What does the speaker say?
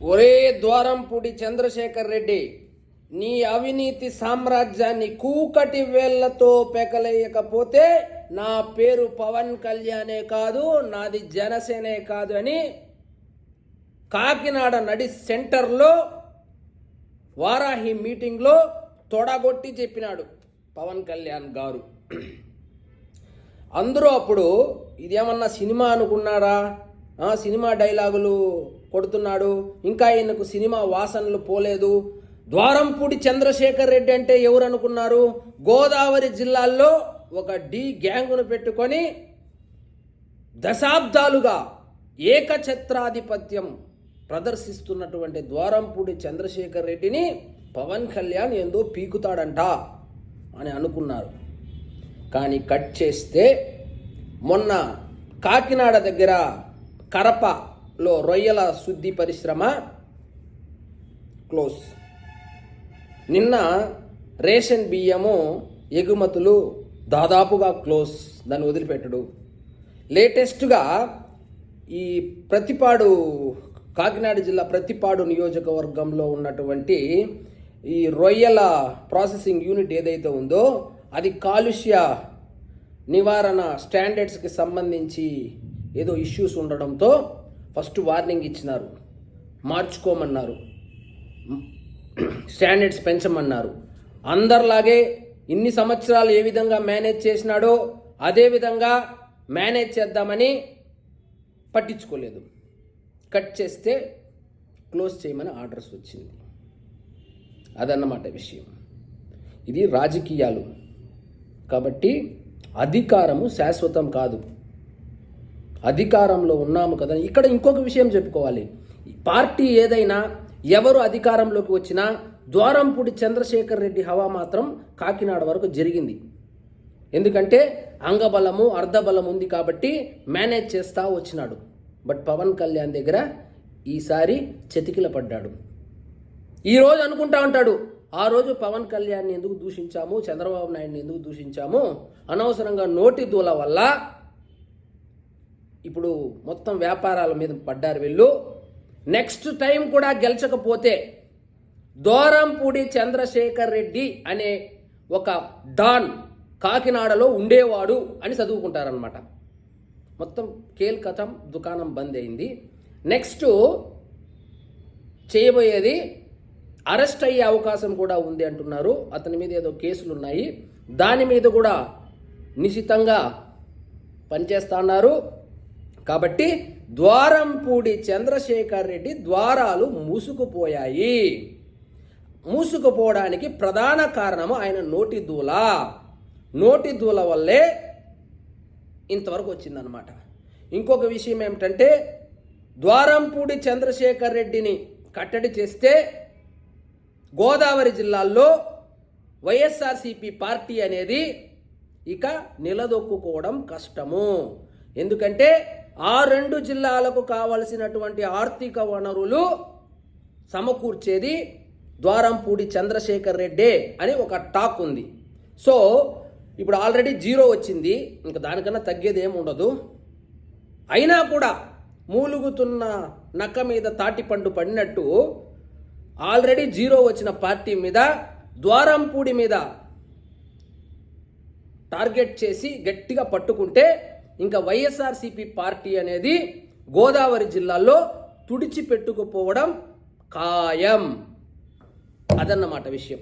ఒరే ద్వారంపూడి చంద్రశేఖర్ రెడ్డి నీ అవినీతి సామ్రాజ్యాన్ని కూకటి వేళ్ళతో పెకలేయకపోతే నా పేరు పవన్ కళ్యాణే కాదు నాది జనసేనే కాదు అని కాకినాడ నడి సెంటర్లో వారాహి మీటింగ్లో తొడగొట్టి చెప్పినాడు పవన్ కళ్యాణ్ గారు. అందరూ అప్పుడు ఇదేమన్నా సినిమా అనుకున్నారా? సినిమా డైలాగులు కొడుతున్నాడు. ఇంకా ఈయనకు సినిమా వాసనలు పోలేదు. ద్వారంపూడి చంద్రశేఖర్ రెడ్డి అంటే ఎవరు అనుకున్నారు గోదావరి జిల్లాల్లో ఒక డి గ్యాంగును పెట్టుకొని దశాబ్దాలుగా ఏకఛత్రాధిపత్యం ప్రదర్శిస్తున్నటువంటి ద్వారంపూడి చంద్రశేఖర్ రెడ్డిని పవన్ కళ్యాణ్ ఏందో పీకుతాడంట అని అనుకున్నారు. కానీ కట్ చేస్తే మొన్న కాకినాడ దగ్గర కరపలో రొయ్యల శుద్ధి పరిశ్రమ క్లోజ్. నిన్న రేషన్ బియ్యము ఎగుమతులు దాదాపుగా క్లోజ్ దాన్ని వదిలిపెట్టడు. లేటెస్ట్గా ఈ ప్రతిపాడు కాకినాడ జిల్లా ప్రతిపాడు నియోజకవర్గంలో ఉన్నటువంటి ఈ రొయ్యల ప్రాసెసింగ్ యూనిట్ ఏదైతే ఉందో అది కాలుష్య నివారణ స్టాండర్డ్స్కి సంబంధించి ఏదో ఇష్యూస్ ఉండడంతో ఫస్ట్ వార్నింగ్ ఇచ్చినారు. మార్చుకోమన్నారు. స్టాండర్డ్స్ పెంచమన్నారు. అందరిలాగే ఇన్ని సంవత్సరాలు ఏ విధంగా మేనేజ్ చేసినాడో అదే విధంగా మేనేజ్ చేద్దామని పట్టించుకోలేదు. కట్ చేస్తే క్లోజ్ చేయమని ఆర్డర్స్ వచ్చింది. అదన్నమాట విషయం. ఇది రాజకీయాలు. కాబట్టి అధికారము శాశ్వతం కాదు. అధికారంలో ఉన్నాము కదా. ఇక్కడ ఇంకొక విషయం చెప్పుకోవాలి. పార్టీ ఏదైనా ఎవరు అధికారంలోకి వచ్చినా ద్వారంపూడి చంద్రశేఖర్ రెడ్డి హవా మాత్రం కాకినాడ వరకు జరిగింది. ఎందుకంటే అంగబలము అర్ధబలం ఉంది కాబట్టి మేనేజ్ చేస్తూ వచ్చినాడు. బట్ పవన్ కళ్యాణ్ దగ్గర ఈసారి చతికిల పడ్డాడు. ఈరోజు అనుకుంటా ఉంటాడు ఆ రోజు పవన్ కళ్యాణ్ని ఎందుకు దూషించాము చంద్రబాబు నాయుడిని ఎందుకు దూషించాము? అనవసరంగా నోటి దూల వల్ల ఇప్పుడు మొత్తం వ్యాపారాల మీద పడ్డారు వీళ్ళు. నెక్స్ట్ టైం కూడా గెలిచకపోతే దోరంపూడి చంద్రశేఖర్ రెడ్డి అనే ఒక డాన్ కాకినాడలో ఉండేవాడు అని చదువుకుంటారనమాట మొత్తం కేల్ కథం దుకాణం బంద్ అయింది. నెక్స్ట్ చేయబోయేది అరెస్ట్ అయ్యే అవకాశం కూడా ఉంది అంటున్నారు. అతని మీద ఏదో కేసులు ఉన్నాయి. దాని మీద కూడా నిశితంగా పనిచేస్తున్నారు కాబట్టి ద్వారంపూడి చంద్రశేఖర్ రెడ్డి ద్వారాలు మూసుకుపోయాయి. మూసుకుపోవడానికి ప్రధాన కారణము ఆయన నోటి దూల. నోటి దూల వల్లే ఇంతవరకు వచ్చిందనమాట ఇంకొక విషయం ఏమిటంటే ద్వారంపూడి చంద్రశేఖర్ రెడ్డిని కట్టడి చేస్తే గోదావరి జిల్లాల్లో వైఎస్ఆర్సిపి పార్టీ అనేది ఇక నిలదొక్కుకోవడం కష్టము. ఎందుకంటే ఆ రెండు జిల్లాలకు కావలసినటువంటి ఆర్థిక వనరులు సమకూర్చేది ద్వారంపూడి చంద్రశేఖర్ రెడ్డే అని ఒక టాక్ ఉంది. సో ఇప్పుడు ఆల్రెడీ జీరో వచ్చింది. ఇంకా దానికన్నా తగ్గేది ఏమి ఉండదు. అయినా కూడా మూలుగుతున్న నక్క మీద తాటిపండు పడినట్టు ఆల్రెడీ జీరో వచ్చిన పార్టీ మీద ద్వారంపూడి మీద టార్గెట్ చేసి గట్టిగా పట్టుకుంటే ఇంకా వైఎస్ఆర్సిపి పార్టీ అనేది గోదావరి జిల్లాలో తుడిచిపెట్టుకుపోవడం ఖాయం. అదన్నమాట విషయం.